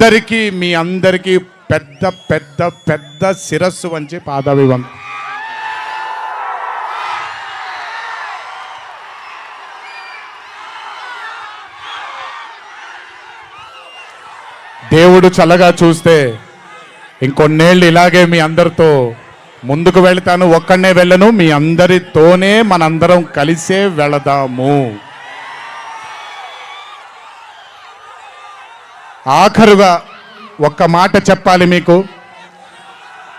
అందరికీ మీ అందరికీ పెద్ద పెద్ద పెద్ద శిరస్సు వంచి పాదవివం దేవుడు చల్లగా చూస్తే ఇంకొన్నేళ్ళు ఇలాగే మీ అందరితో ముందుకు వెళ్తాను. ఒక్కడనే వెళ్ళను మీ అందరితోనే మనందరం కలిసే వెళదాము. ఆఖరుగా ఒక్క మాట చెప్పాలి మీకు?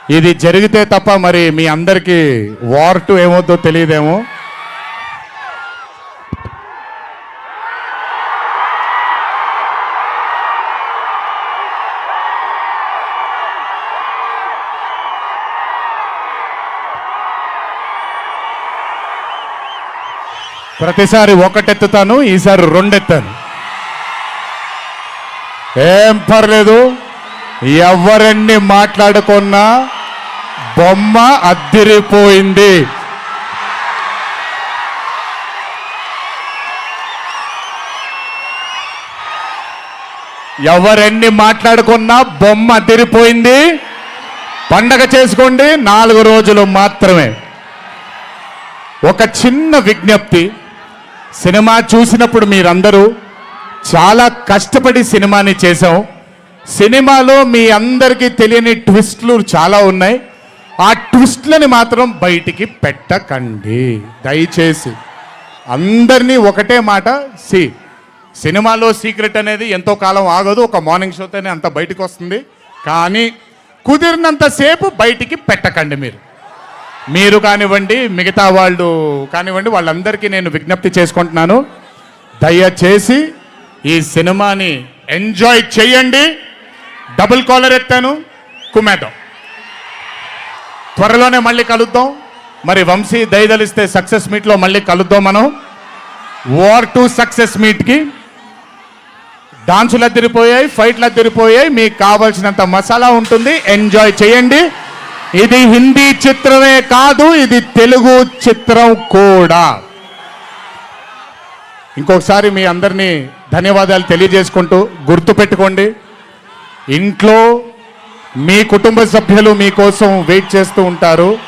ఇది జరిగితే తప్ప మరి మీ అందరికీ వార్ టు ఏమవుద్దో తెలియదేమో? ప్రతిసారి ఒకటెత్తుతాను ఈసారి రెండెత్తాను. ఏం పర్లేదు. ఎవరెన్ని మాట్లాడుకున్నా బొమ్మ అద్దిరిపోయింది. ఎవరెన్ని మాట్లాడుకున్నా బొమ్మ అద్దిరిపోయింది. పండగ చేసుకోండి నాలుగు రోజులు మాత్రమే. ఒక చిన్న విజ్ఞప్తి. సినిమా చూసినప్పుడు మీరందరూ చాలా కష్టపడి సినిమాని చేసాం సినిమాలో మీ అందరికీ తెలియని ట్విస్ట్లు చాలా ఉన్నాయి. ఆ ట్విస్ట్లని మాత్రం బయటికి పెట్టకండి. దయచేసి అందరినీ ఒకటే మాట సి సినిమాలో సీక్రెట్ అనేది ఎంతో కాలం ఆగదు ఒక మార్నింగ్ షోతోనే అంత బయటకు వస్తుంది. కానీ కుదిరినంతసేపు బయటికి పెట్టకండి మీరు. మీరు కానివ్వండి మిగతా వాళ్ళు కానివ్వండి వాళ్ళందరికీ నేను విజ్ఞప్తి చేసుకుంటున్నాను. దయచేసి ఈ సినిమాని ఎంజాయ్ చేయండి. డబుల్ కాలర్ ఎత్తాను. కుమేద్దాం త్వరలోనే మళ్ళీ కలుద్దాం. మరి వంశీ దయదలిస్తే సక్సెస్ మీట్లో మళ్ళీ కలుద్దాం మనం. వార్ టు సక్సెస్ మీట్కి డాన్సులు అద్దరిపోయాయి ఫైట్లు అద్దరిపోయాయి. మీకు కావాల్సినంత మసాలా ఉంటుంది. ఎంజాయ్ చేయండి. ఇది హిందీ చిత్రమే కాదు ఇది తెలుగు చిత్రం కూడా. ఇంకొకసారి మీ అందరినీ ధన్యవాదాలు తెలియజేసుకుంటూ గుర్తుపెట్టుకోండి. ఇంట్లో మీ కుటుంబ సభ్యులు మీకోసం వెయిట్ చేస్తూ ఉంటారు.